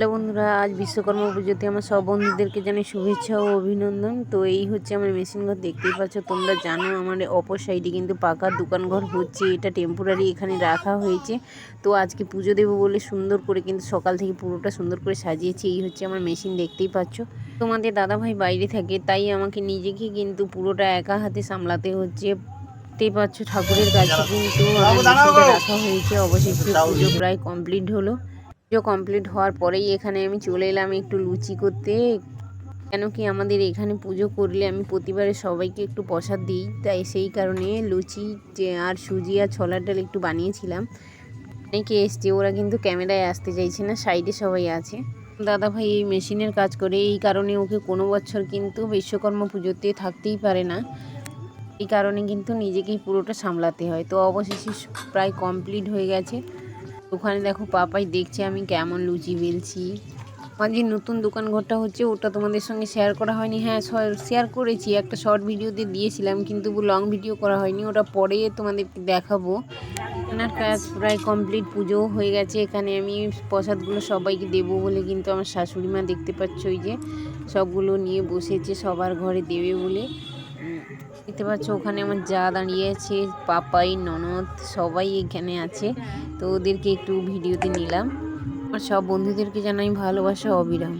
Hello বন্ধুরা আজ বিশ্বকর্মা পুজোতে আমার সব বন্ধুদেরকে জানাই শুভেচ্ছা ও অভিনন্দন। তো এই হচ্ছে আমার মেশিন ঘর দেখতেই পাচ্ছ তোমরা জানো আমার অপর সাইডে কিন্তু পাকার দোকান ঘর হচ্ছে এটা টেম্পোরারি এখানে রাখা হয়েছে। তো আজকে পুজো দেবো বলে সুন্দর করে কিন্তু সকাল থেকে পুরোটা সুন্দর করে সাজিয়েছি এই হচ্ছে আমার মেশিন দেখতেই পাচ্ছ। তোমাদের দাদাভাই বাইরে থাকে তাই আমাকে নিজেকে কিন্তু পুরোটা একা হাতে সামলাতে হচ্ছে। দেখতেই পাচ্ছ ঠাকুরের কাছে কিন্তু রাখা হয়েছে অবশেষে পুজো প্রায় কমপ্লিট হলো। পুজো কমপ্লিট হওয়ার পরেই এখানে আমি চলে এলাম একটু লুচি করতে। কেন কি আমাদের এখানে পুজো করলে আমি প্রতিবারে সবাইকে একটু প্রসাদ দিই। তাই সেই কারণে লুচি, যে, আর সুজি আর ছোলার ডাল একটু বানিয়েছিলাম। অনেকে এসছে, ওরা কিন্তু ক্যামেরায় আসতে চাইছে না, সাইডে সবাই আছে। দাদা ভাই এই মেশিনের কাজ করে, এই কারণে ওকে কোনো বছর কিন্তু বিশ্বকর্মা পুজোতে থাকতেই পারে না। এই কারণে কিন্তু নিজেকেই পুরোটা সামলাতে হয়। তো অবশেষে প্রায় কমপ্লিট হয়ে গেছে। ওখানে দেখো পাপাই দেখছে আমি কেমন লুচি বেলছি। আমার যে নতুন দোকান ঘরটা হচ্ছে, ওটা তোমাদের সঙ্গে শেয়ার করা হয়নি। হ্যাঁ শেয়ার করেছি, একটা শর্ট ভিডিওতে দিয়েছিলাম, কিন্তু লং ভিডিও করা হয়নি। ওটা পরে তোমাদেরকে দেখাবো। ওনার কাজ প্রায় কমপ্লিট পুজোও হয়ে গেছে। এখানে আমি প্রসাদগুলো সবাইকে দেবো বলে কিন্তু আমার শাশুড়ি মা দেখতে পাচ্ছ ওই যে, সবগুলো নিয়ে বসেছে সবার ঘরে দেবে বলে। দেখতে পাচ্ছ, ওখানে আমার যা দাঁড়িয়ে আছে, পাপাই, ননদ, সবাই এখানে আছে। তো ওদেরকে একটু ভিডিওতে নিলাম। আর সব বন্ধুদেরকে জানাই ভালোবাসা, অবিরাম।